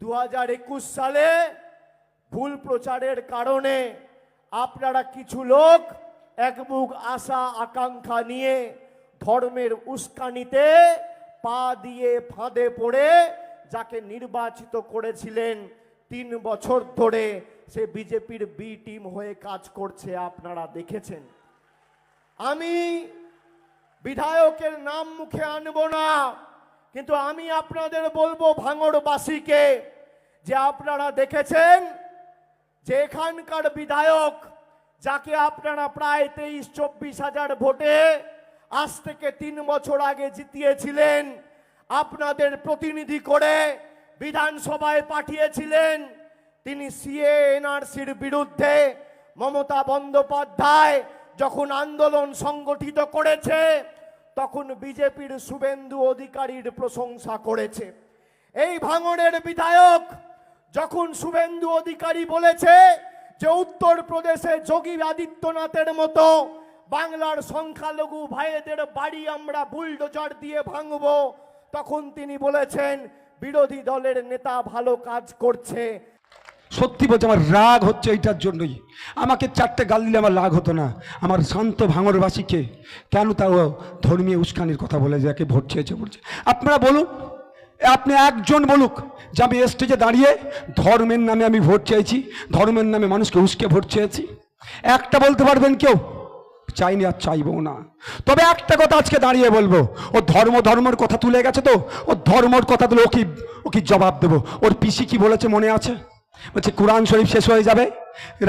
দু হাজার একুশ সালে ভুল প্রচারের কারণে আপনারা কিছু লোক একমুখ আশা, আকাঙ্ক্ষা নিয়ে ধর্মের উস্কানিতে পা দিয়ে ফাঁদে পড়ে যাকে নির্বাচিত করেছিলেন তিন বছর ধরে সে বিজেপির বি টিম হয়ে কাজ করছে, আপনারা দেখেছেন। আমি বিধায়কের নাম মুখে আনব না। কিন্তু আমি আপনাদের বলব ভাঙড়বাসীকে যে আপনারা দেখেছেন যে এখানকার বিধায়ক, যাকে আপনারা প্রায় তেইশ, চব্বিশ হাজার ভোটে আজ থেকে তিন বছর আগে জিতিয়েছিলেন, আপনাদের প্রতিনিধি করে বিধানসভায় পাঠিয়েছিলেন, তিনি সিএ এনআরসির বিরুদ্ধে মমতা বন্দ্যোপাধ্যায় যখন আন্দোলন সংগঠিত করেছে তখন বিজেপির শুভেন্দু অধিকারীর প্রশংসা করেছে। এই ভাঙড়ের বিধায়ক যখন শুভেন্দু অধিকারী বলেছে যে উত্তরপ্রদেশে যোগী আদিত্যনাথের মতো বাংলার সংখ্যালঘু ভাইদের বাড়ি আমরা বুলডোজার দিয়ে ভাঙব, তখন তিনি বলেছেন, বিরোধী দলের নেতা ভালো কাজ করছে সত্যি বলছি আমার রাগ হচ্ছে এইটার জন্যই। আমাকে চারটে গাল দিলে আমার রাগ হতো না। আমার শান্ত ভাঙরবাসীকে কেন তাও ধর্মীয় উস্কানির কথা বলে যাকে ভোট চেয়েছে বলছে। আপনারা বলুন, আপনি একজন বলুক যে আমি স্টেজে দাঁড়িয়ে ধর্মের নামে আমি ভোট চেয়েছি, ধর্মের নামে মানুষকে উস্কে ভোট চেয়েছি। একটা বলতে পারবেন কেউ? চাইনি আর চাইবও না। তবে একটা কথা আজকে দাঁড়িয়ে বলব, ও ধর্ম ধর্মের কথা তুলে গেছে তো, ও ধর্মর কথা তুলে ও কি ও কি জবাব দেবো। ওর পিসি কি বলেছে মনে আছে? বলছে, কোরআন শরীফ শেষ হয়ে যাবে?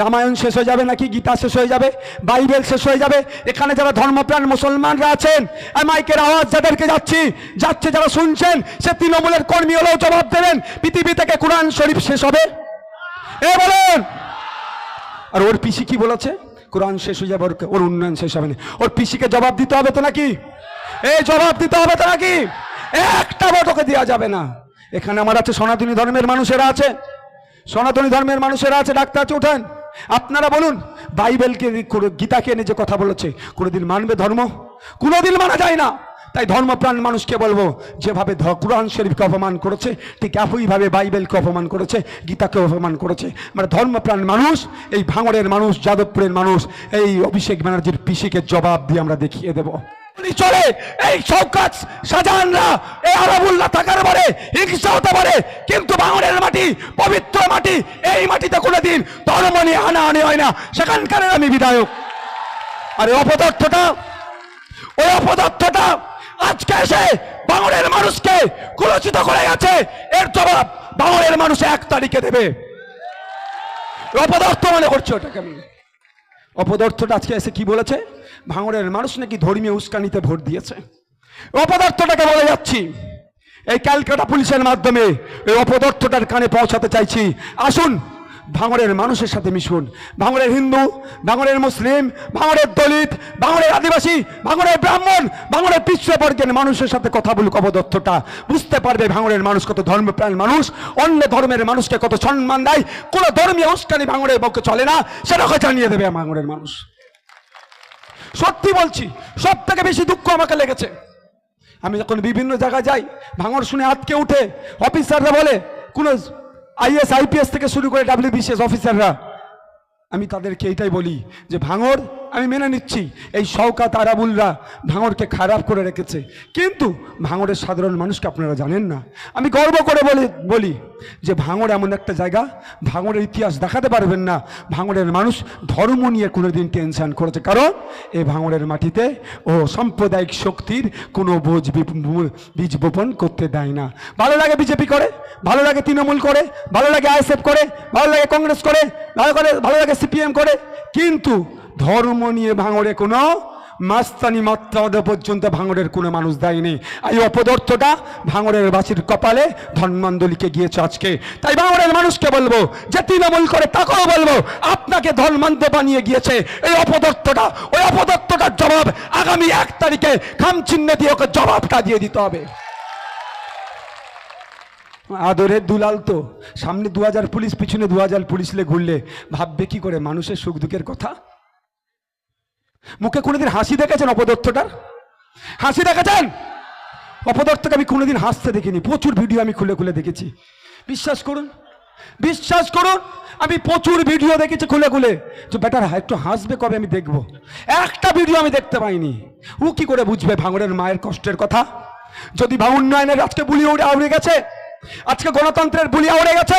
রামায়ণ শেষ হয়ে যাবে নাকি গীতা শেষ হয়ে যাবে? বাইবেল শেষ হয়ে যাবে? এখানে যারা ধর্মপ্রাণ মুসলমানরা আছেন মাইকের আওয়াজ যাদেরকে যাচ্ছি, যাচ্ছে যারা শুনছেন, সে তৃণমূলের কর্মী হলেও জবাব দেবেন, পৃথিবী থেকে কোরআন শরীফ শেষ হবে? এ বলেন! আর ওর পিসি কি বলেছে? কোরআন শেষ হয়ে যাবে, ওর উন্নয়ন শেষ হবে না। ওর পিসিকে জবাব দিতে হবে তো নাকি? এই জবাব দিতে হবে তো নাকি? একটা ভোট ওকে দেওয়া যাবে না। এখানে আমার আছে সনাতনী ধর্মের মানুষেরা আছে। সনাতনী ধর্মের মানুষেরা আছে, ডাক্তার আছে ওঠেন আপনারা বলুন, বাইবেলকে গীতাকে এনে যে কথা বলেছে, কোনোদিন মানবে ধর্ম? কোনোদিন মানা যায় না। তাই ধর্মপ্রাণ মানুষকে বলব, যেভাবে কোরআন শরীফকে অপমান করেছে, ঠিক একইভাবে বাইবেলকে অপমান করেছে, গীতাকে অপমান করেছে। মানে ধর্মপ্রাণ মানুষ, এই ভাঙড়ের মানুষ, যাদবপুরের মানুষ, এই অভিষেক ব্যানার্জির পিসিকে জবাব দিয়ে আমরা দেখিয়ে দেব। চলে, এই শৌকাত শাহজাহানরা এই আরবুল্লাহ থাকার পারে, হিংসা হতে পারে, কিন্তু ভাঙড়ের মাটি, পবিত্র মাটি, এই মাটিতে কোনোদিন ধর্ম নিয়ে আনা আনে হয় না। সেখানকার আমি বিধায়ক। আর অপদার্থটা, ওই অপদার্থটা আজকে এসে বাংলার মানুষকে কুলচিত করে গেছে। এর জবাব বাংলার মানুষ এক তারিখে দেবে। অপদার্থ মনে করছে ওটাকে আমি? অপদার্থটা আজকে এসে কি বলেছে? ভাঙড়ের মানুষ নাকি ধর্মীয় উস্কানিতে ভোট দিয়েছে? অপদার্থটাকে বলে যাচ্ছি। এই ক্যালকাটা পুলিশের মাধ্যমে এই অপদার্থটার কানে পৌঁছাতে চাইছি। আসুন ভাঙড়ের মানুষের সাথে মিশুন। ভাঙড়ের হিন্দু ভাঙড়ের মুসলিম ভাঙড়ের দলিত ভাঙড়ের আদিবাসী ভাঙড়ের ব্রাহ্মণ ভাঙড়ের পিছড়ে মানুষের সাথে কথা বলুক অবদত্তটা। বুঝতে পারবে ভাঙড়ের মানুষ কত ধর্মপ্রাণ মানুষ, অন্য ধর্মের মানুষকে কত সম্মান দেয়। কোনো ধর্মীয় উস্কানি ভাঙড়ের পক্ষে চলে না সেটাকে জানিয়ে দেবে ভাঙড়ের মানুষ। সত্যি বলছি সব থেকে বেশি দুঃখ আমাকে লেগেছে। আমি যখন বিভিন্ন জায়গায় যাই ভাঙর শুনে আটকে উঠে, অফিসাররা বলে, কোনো আইএস আইপিএস থেকে শুরু করে ডাব্লিউবিসিএস অফিসাররা আমি তাদেরকে এইটাই বলি যে ভাঙর আমি মেনে নিচ্ছি, এই শওকাত আরাবুলরা ভাঙরকে খারাপ করে রেখেছে। কিন্তু ভাঙরের সাধারণ মানুষকে আপনারা জানেন না। আমি গর্ব করে বলি বলি যে ভাঙর এমন একটা জায়গা, ভাঙরের ইতিহাস দেখাতে পারবেন না। ভাঙরের মানুষ ধর্ম নিয়ে কোনোদিন টেনশন করেছে। কারণ এই ভাঙরের মাটিতে ও সাম্প্রদায়িক শক্তির কোনো বোঝ বীজ বপন করতে দেয় না। ভালো লাগে বিজেপি করে, ভালো লাগে তৃণমূল করে, ভালো লাগে আইএসএফ করে, ভালো লাগে কংগ্রেস করে, ভালো করে ভালো লাগে সিপিএম করে। কিন্তু ধর্ম নিয়ে ভাঙড়ে কোনো মাস্তানি মাত্রা পর্যন্ত ভাঙড়ের কোনো মানুষ দেয়নি। এই অপদার্থটা ভাঙড়ের বাসির কপালে ধর্মান্দলিকে গিয়েছে আজকে। তাই ভাঙড়ের মানুষকে বলব, যে তৃণমূল করে তাকেও বলব, আপনাকে ধর্মান্ত বানিয়ে গিয়েছে এই অপদার্থটা। ওই অপদার্থটার জবাব আগামী এক তারিখে খামচিহ্ন দিয়ে ওকে জবাবটা দিয়ে দিতে হবে। আদরের দুলাল তো, সামনে দু হাজার পুলিশ, পিছনে দু হাজার পুলিশ ঘুরলে। ভাববে কি করে মানুষের সুখ দুঃখের কথা? মুখে কোনোদিন হাসি দেখেছেন অপদত্তটার হাসি দেখেছেন? অপদত্তকে আমি কোনোদিন হাসতে দেখিনি, প্রচুর ভিডিও আমি খুলে খুলে দেখেছি। বিশ্বাস করুন বিশ্বাস করুন, আমি প্রচুর ভিডিও দেখেছি খুলে খুলে। যে বেটার, একটু হাসবে কবে আমি দেখব? একটা ভিডিও আমি দেখতে পাইনি। ও কি করে বুঝবে ভাঙড়ের মায়ের কষ্টের কথা? যদি বা উন্নয়নের আজকে বুলি উড়ে গেছে, আজকে গণতন্ত্রের বুলি আউড়ে গেছে,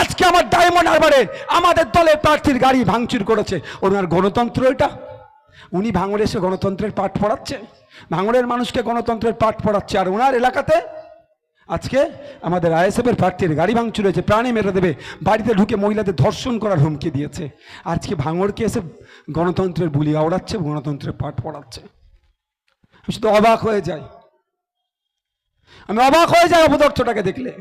আজকে আমার ডায়মন্ড হারবারে আমাদের দলের প্রার্থীর গাড়ি ভাঙচুর করেছে। ওনার গণতন্ত্র এটা? উনি ভাঙড়ে এসে গণতন্ত্রের পাঠ পড়াচ্ছে ভাঙড়ের মানুষকে গণতন্ত্রের পাঠ পড়াচ্ছে। আর ওনার এলাকাতে আজকে আমাদের আইএসএফের প্রার্থীর গাড়ি ভাঙচুর হয়েছে, প্রাণে মেরে দেবে। বাড়িতে ঢুকে মহিলাদের ধর্ষণ করার হুমকি দিয়েছে। আজকে ভাঙড়কে এসে গণতন্ত্রের বুলি আওড়াচ্ছে, গণতন্ত্রের পাঠ পড়াচ্ছে। আমি শুধু অবাক হয়ে যাই। আমি অবাক হয়ে যাই অপদার্থটাকে দেখলে।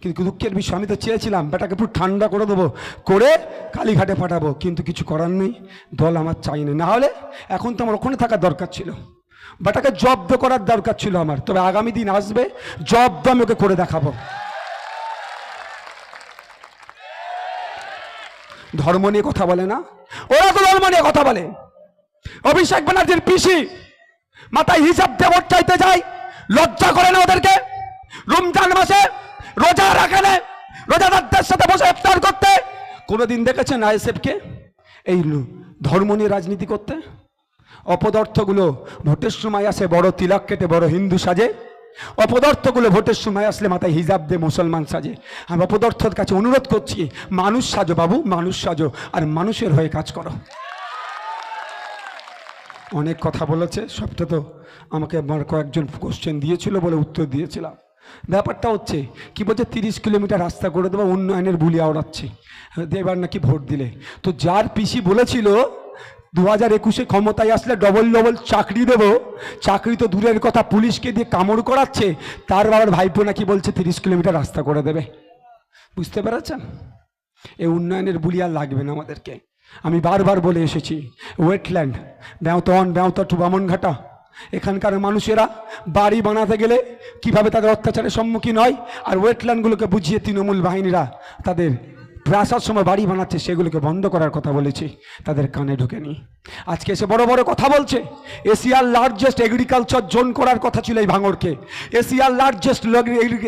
কিন্তু দুঃখের বিষয়, আমি তো চেয়েছিলাম, বেটাকে পুরো ঠান্ডা করে দেবো, করে কালীঘাটে পাঠাবো, কিন্তু কিছু করার নেই, দল আমার চাই না হলে এখন তো আমার ওখানে থাকার দরকার ছিল। বেটাকে জব্দ করার দরকার ছিল আমার, তবে আগামী দিন আসবে, জব্দ আমি ওকে করে দেখাবো। ধর্ম নিয়ে কথা বলে না? ওরা তো ধর্ম নিয়ে কথা বলে। অভিষেক ব্যানার্জির পিসি, মাথায় হিসাব দেবর চাইতে যায়, লজ্জা করে না ওদেরকে? রমজান মাসে রোজা রাখে না রোজাদারদের সাথে বসে ইফতার করতে। কোনোদিন দেখেছেন আইএসএফকে? এই ধর্ম নিয়ে রাজনীতি করতে? অপদার্থগুলো ভোটের সময় আসে, বড় তিলক কেটে, বড় হিন্দু সাজে। অপদার্থগুলো ভোটের সময় আসলে মাথায় হিজাব দিয়ে মুসলমান সাজে। আমি অপদার্থর কাছে অনুরোধ করছি, মানুষ সাজো বাবু, মানুষ সাজো, আর মানুষের হয়ে কাজ করো। অনেক কথা বলেছে, সবটা তো আমাকে আমার কয়েকজন কোশ্চেন দিয়েছিল বলে উত্তর দিয়েছিলাম। ব্যাপারটা হচ্ছে, কি বলছে, তিরিশ কিলোমিটার রাস্তা করে দেবো, উন্নয়নের বুলি আওড়াচ্ছে। এবার নাকি ভোট দিলে? তো যার পিসি বলেছিল দু হাজার একুশে ক্ষমতায় আসলে ডবল ডবল চাকরি দেব, চাকরি তো দূরের কথা, পুলিশকে দিয়ে কামড় করাচ্ছে, তার বাবার ভাইপো নাকি বলছে তিরিশ কিলোমিটার রাস্তা করে দেবে। বুঝতে পেরেছেন? এই উন্নয়নের বুলি আর লাগবে না আমাদেরকে। আমি বারবার বলে এসেছি ওয়েটল্যান্ড ব্যাঁতন ব্যাঁত টু বামনঘাটা এখানকার মানুষেরা বাড়ি বানাতে গেলে কীভাবে তাদের অত্যাচারের সম্মুখীন হয় আর ওয়েটল্যান্ডগুলোকে বুঝিয়ে তৃণমূল বাহিনীরা তাদের প্রাসার সময় বাড়ি বানাচ্ছে, সেগুলোকে বন্ধ করার কথা বলেছি। তাদের কানে ঢুকেনি। আজকে এসে বড় বড় কথা বলছে। এশিয়ার লার্জেস্ট এগ্রিকালচার জোন করার কথা ছিল এই ভাঙড়কে এশিয়ার লার্জেস্ট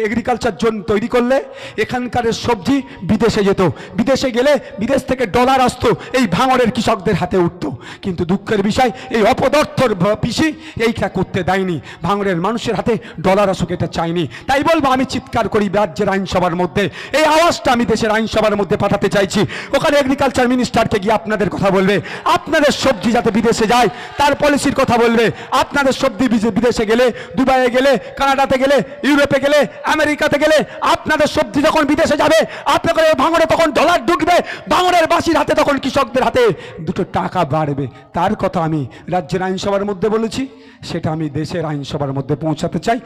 এগ্রিকালচার জোন তৈরি করলে এখানকার সবজি বিদেশে যেত। বিদেশে গেলে বিদেশ থেকে ডলার আসতো, এই ভাঙড়ের কৃষকদের হাতে উঠতো। কিন্তু দুঃখের বিষয়, এই অপদার্থর পিসি এইটা করতে দেয়নি। ভাঙড়ের মানুষের হাতে ডলার আসুক এটা চাইনি। তাই বলব, আমি চিৎকার করি রাজ্যের আইনসভার মধ্যে। এই আওয়াজটা আমি দেশের আইনসভার মধ্যে পাঠাতে চাইছি। ওখানে এগ্রিকালচার মিনিস্টারকে গিয়ে আপনাদের কথা বলবে। আপনাদের সবজি যাতে বিদেশে যায়, তার পলিসির কথা বলবে। আপনাদের সবজি বিদেশে গেলে, দুবাইয়ে গেলে, কানাডাতে গেলে, ইউরোপে গেলে, আমেরিকাতে গেলে, আপনাদের সবজি যখন বিদেশে যাবে, আপনাদের ভাঙড়ে তখন ডলার ঢুকবে, ভাঙড়ের বাসির হাতে তখন কৃষকদের হাতে দুটো টাকা বাড়বে। তার কথা আমি রাজ্যের আইনসভার মধ্যে বলেছি, সেটা আমি দেশের আইনসভার মধ্যে পৌঁছাতে চাই।